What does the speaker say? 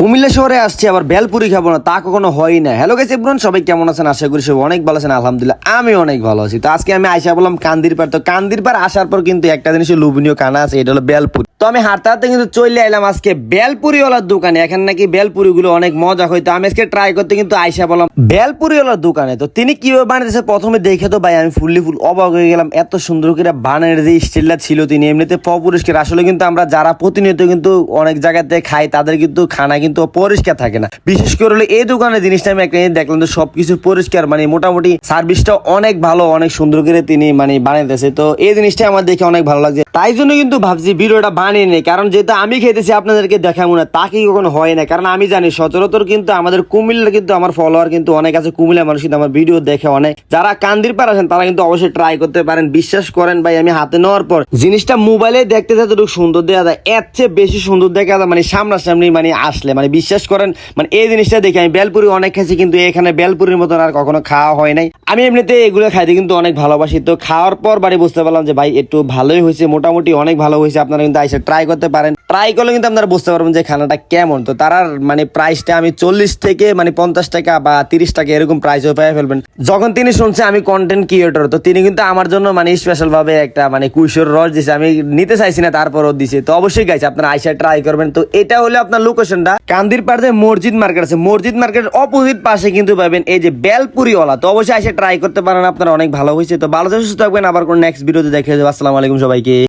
কুমিল্লা শহরে আসছি, আবার বেলপুরি খাব না, তা কখনো হয় না। হ্যালো গেছে ইব্রান সবাই কেমন আছেন? আশা করি সবাই অনেক ভালো আছেন। আলহামদুলিল্লাহ, আমি অনেক ভালো আছি। তো আজকে আমি আইসা বললাম কান্দির পার তো কান্দির পার আসার পর কিন্তু একটা জিনিস লোভনীয় কানা আছে, এটা হলো বেলপুরি। তো আমি হাঁটতে হাঁটতে কিন্তু চলে এলাম আজকে বেলপুরিওয়ালার দোকানে। এখানে নাকি বেলপুরি গুলো অনেক মজা হয়। তো আমি আজকে ট্রাই করতে কিন্তু আইসা বললাম বেলপুরিওয়ালার দোকানে। তো তিনি কীভাবে বানিয়েছে প্রথমে দেখে তো ভাই, আমি ফুললি ফুল অবাক হয়ে গেলাম। এত সুন্দর করে বানানোর যে স্টাইলটা ছিল তিনি, এমনিতে পরিষ্কার আসলে কিন্তু আমরা যারা প্রতিনিয়ত কিন্তু অনেক জায়গাতে খাই, তাদের কিন্তু খানা কিন্তু পরিষ্কার থাকে না। বিশেষ করে হলো এই দোকানের জিনিসটা আমি একটা দেখলাম তো সবকিছু পরিষ্কার মানে মোটামুটি সার্ভিসটা অনেক ভালো, অনেক সুন্দর করে তিনি মানে বানাইতেছে। তো এই জিনিসটা আমার দেখে অনেক ভালো লাগছে। তাই জন্য কিন্তু ভাবছি ভিডিওটা বানিয়ে নেই, কারণ যেহেতু আমি খেতেছি, আপনাদেরকে দেখাবো না, তা কি কখনো হয় না। কারণ আমি জানি সচরাচর কিন্তু আমাদের কুমিল্লা কিন্তু আমার ফলোয়ার কিন্তু অনেক আছে কুমিল্লা মানুষ কিন্তু আমার ভিডিও দেখে অনেক। যারা কান্দির পার আছেন, তারা কিন্তু অবশ্যই ট্রাই করতে পারেন, বিশ্বাস করেন ভাই, আমি হাতে নেওয়ার পর। জিনিসটা মোবাইলে দেখতে যতটুকু সুন্দর দেখা যায়, এর চেয়ে বেশি সুন্দর দেখা যায় মানে সামনাসামনি মানে আসলে মানে বিশ্বাস করেন মানে এই জিনিসটা দেখে, আমি বেলপুরি অনেক খাইছি কিন্তু এখানে বেলপুরির মতন আর কখনো খাওয়া হয় নাই। আমি এমনিতে এগুলো খাইতে কিন্তু অনেক ভালোবাসি, তো খাওয়ার পর বাড়ি বুঝতে পারলাম যে, ভাই, একটু ভালোই হয়েছে, মোটামুটি অনেক ভালো হয়েছে, আপনারা কিন্তু আইসে ট্রাই করতে পারেন। ট্রাই করলে কিন্তু আপনারা বুঝতে পারবেন যে খানাটা কেমন। তো তার মানে প্রাইসটা আমি চল্লিশ থেকে মানে পঞ্চাশ টাকা বা তিরিশ টাকা এরকম প্রাইসও পেয়ে ফেলবেন। যখন তিনি শুনছে আমি কন্টেন্ট ক্রিয়েটর তো তিনি কিন্তু আমার জন্য মানে স্পেশাল ভাবে একটা মানে কুইশোর রস দিছে। আমি নিতে চাইছি না, তারপরও দিছে। তো অবশ্যই গাইছে আপনারা আইসা ট্রাই করবেন। তো এটা হলো আপনার লোকেশনটা কান্দির পাড়ে মসজিদ মার্কেট আছে, মসজিদ মার্কেটের অপোজিট পাশে কিন্তু পাবেন এই যে বেলপুরিওয়ালা। তো অবশ্যই আইসা ট্রাই করতে পারেন, আপনারা অনেক ভালো হয়েছে। তো ভালো সুস্থ থাকবেন, আবার কোন নেক্সট ভিডিওতে দেখে যাব আসসালামু আলাইকুম সবাইকে।